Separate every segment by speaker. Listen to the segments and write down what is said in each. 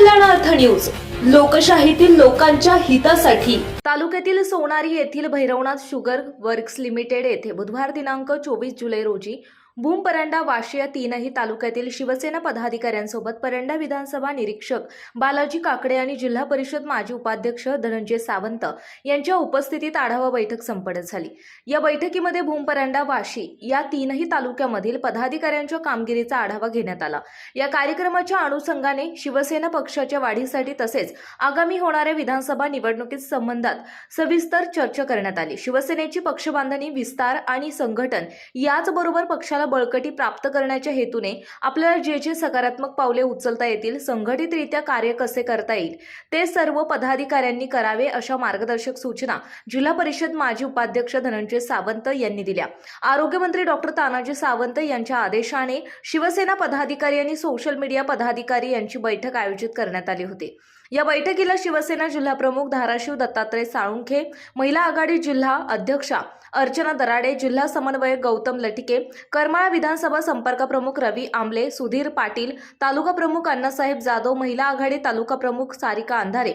Speaker 1: News. लोकशाहीतील लोकांच्या हितासाठी. तालुक्यातील सोनारी येथील भैरवनाथ शुगर वर्क्स लिमिटेड येथे बुधवार दिनांक चोवीस जुलै रोजी भूम परंडा वाशी या तीनही तालुक्यातील शिवसेना पदाधिकाऱ्यांसोबत परंडा विधानसभा निरीक्षक बालाजी काकडे आणि जिल्हा परिषद माजी उपाध्यक्ष धनंजय सावंत यांच्या उपस्थितीत आढावा बैठक संपन्न झाली. या बैठकीमध्ये भूम परंडा वाशी या तीनही तालुक्यामधील पदाधिकाऱ्यांच्या कामगिरीचा आढावा घेण्यात आला. या कार्यक्रमाच्या अनुषंगाने शिवसेना पक्षाच्या वाढीसाठी तसेच आगामी होणाऱ्या विधानसभा निवडणुकीत संबंधात सविस्तर चर्चा करण्यात आली. शिवसेनेची पक्षबांधणी विस्तार आणि संघटन याचबरोबर पक्षाला बळकटी प्राप्त करण्याच्या हेतूने आपल्याला जे जे सकारात्मक पावले उचलता येतील संघटितरित्या कार्य कसे करता येईल ते सर्व पदाधिकाऱ्यांनी करावे अशा मार्गदर्शक सूचना जिल्हा परिषद माजी उपाध्यक्ष धनंजय सावंत यांनी दिल्या. आरोग्यमंत्री डॉक्टर तानाजी सावंत यांच्या आदेशाने शिवसेना पदाधिकारी आणि सोशल मीडिया पदाधिकारी यांची बैठक आयोजित करण्यात आली होती. या बैठकीला शिवसेना जिल्हा प्रमुख धाराशिव दत्तात्रय साळुंखे महिला आघाडी जिल्हा अध्यक्षा अर्चना दराडे जिल्हा समन्वयक गौतम लटिके करमाळा विधानसभा संपर्क प्रमुख रवी आमले सुधीर पाटील तालुका प्रमुख अण्णासाहेब जाधव महिला आघाडी तालुका प्रमुख सारिका अंधारे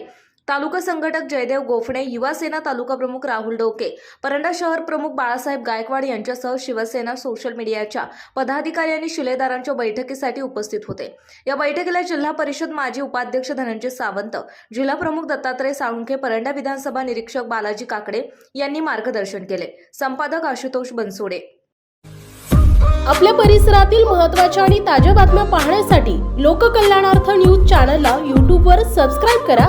Speaker 1: तालुका संघटक जयदेव गोफणे युवा सेना तालुका प्रमुख राहुल डोके परंडा शहर प्रमुख बाळासाहेब गायकवाड यांच्यासह शिवसेना सोशल मीडियाच्या पदाधिकारी आणि शिलेदारांच्या बैठकीसाठी उपस्थित होते. या बैठकीला जिल्हा परिषद माजी उपाध्यक्ष धनंजय सावंत जिल्हा प्रमुख दत्तात्रय साळुंखे परंडा विधानसभा निरीक्षक बालाजी काकडे यांनी मार्गदर्शन केले. संपादक आशुतोष बनसोडे.
Speaker 2: आपल्या परिसरातील महत्त्वाच्या आणि ताज्या बातम्या पाहण्यासाठी लोककल्याणार्थ न्यूज चॅनलला यूट्यूबवर सबस्क्राईब करा